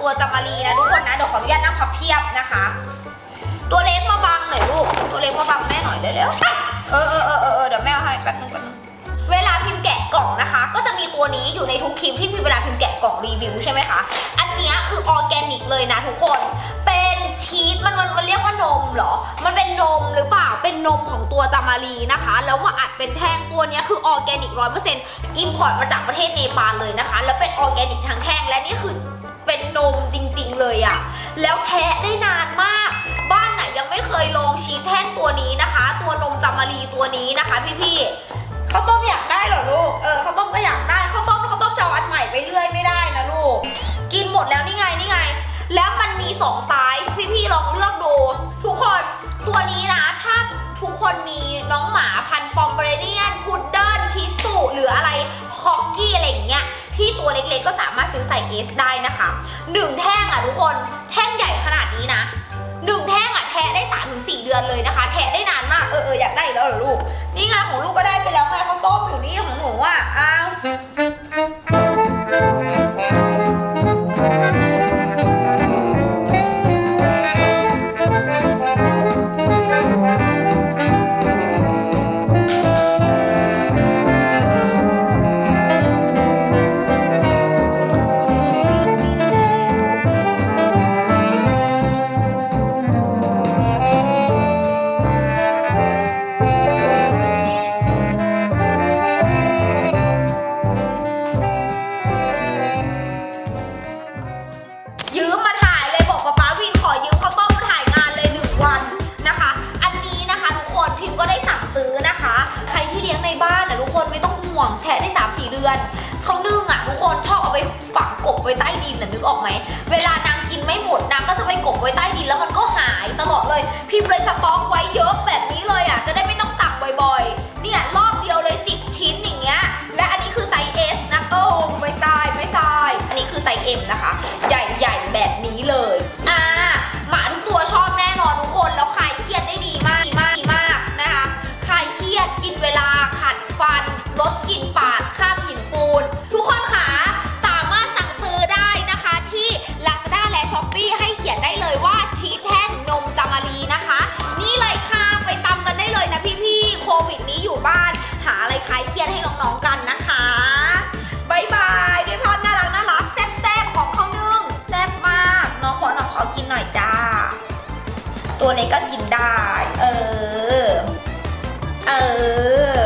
ตัวจามารีนะทุกคนนะเดี๋ยวขออนุญาตนั่งพับเพียบนะคะ ตัวเล็กมาบังหน่อยลูก ตัวเล็กมาบังแม่หน่อยเร็วๆเออเออเออเออเออเดี๋ยวแม่เอาให้แป๊บนึงแป๊บนึงเวลาพิมพ์แกะกล่องนะคะ ก็จะมีตัวนี้อยู่ในทุกคลิปที่พิมพ์เวลาพิมพ์แกะกล่องรีวิวใช่ไหมคะอันนี้คือออร์แกนิกเลยนะทุกคนเป็นชีสมันมันมันเรียกว่านมเหรอ มันเป็นนมหรือเปล่าเป็นนมของตัวจามารีนะคะ แล้วมาอัดเป็นแท่งตัวนี้คือออร์แกนิกร้อยเปอร์เซ็นต์อิมพอร์ตมาจากประเทศเนปาลเลยนะคะ แล้วเป็นออร์แกนิกทั้งแท่งและนี่คือ เป็นนมจริงๆเลยอะแล้วแทะได้นานมาก บ้านไหนยังไม่เคยลองชีสแท่งตัวนี้นะคะ ตัวนมจามารีตัวนี้นะคะ พี่ๆข้าวต้มอยากได้เหรอลูกเออข้าวต้มก็อยากได้ข้าวต้มข้าวต้มจะอาอันใหม่ไปเรื่อยไม่ได้นะลูก กินหมดแล้วนี่ไงนี่ไง แล้วมันมีสองไซส์พี่ๆลองเลือกดูทุกคนตัวนี้นะถ้าทุกคนมีน้องหมาพันธุ์ปอมเบรเนียนพุดเดิ้ลชิสุหรืออะไรฮอกกี้อะไรอย่างเงี้ยที่ตัวเล็กๆก็สามารถ ใส่เอสได้นะคะหนึ่งแท่งอะทุกคนแท่งใหญ่ขนาดนี้นะหนึ่งแท่งอะแทะได้สามถึงสี่เดือนเลยนะคะ แทะได้นานมากเออเอออยากได้อีกแล้วเหรอลูก นี่ไงของลูกก็ได้ไปแล้วไงเขาต้มอยู่นี่ของหนูอะอ้าว พิมพ์ก็ได้สั่งซื้อนะคะ ใครที่เลี้ยงในบ้านนะทุกคนไม่ต้องห่วงแทะได้3าสี่เดือนเขานึ่งอะทุกคนชอบเอาไปฝังกบไว้ใต้ดินนะนึกออกไหมเวลานางกินไม่หมดนางก็จะไปกบไว้ใต้ดินแล้วมันก็หายตลอดเลย พิมพ์เลยสต็อกไว้เยอะ คลายเครียดให้น้องๆกันนะคะบายบายด้วยภาน่ารักน่ารักแซ่บๆของข้าวนึ่งแซ่บมาก น้องขอน้องขอกินหน่อยจ้า ตัวนี้ก็กินได้ เออ เออ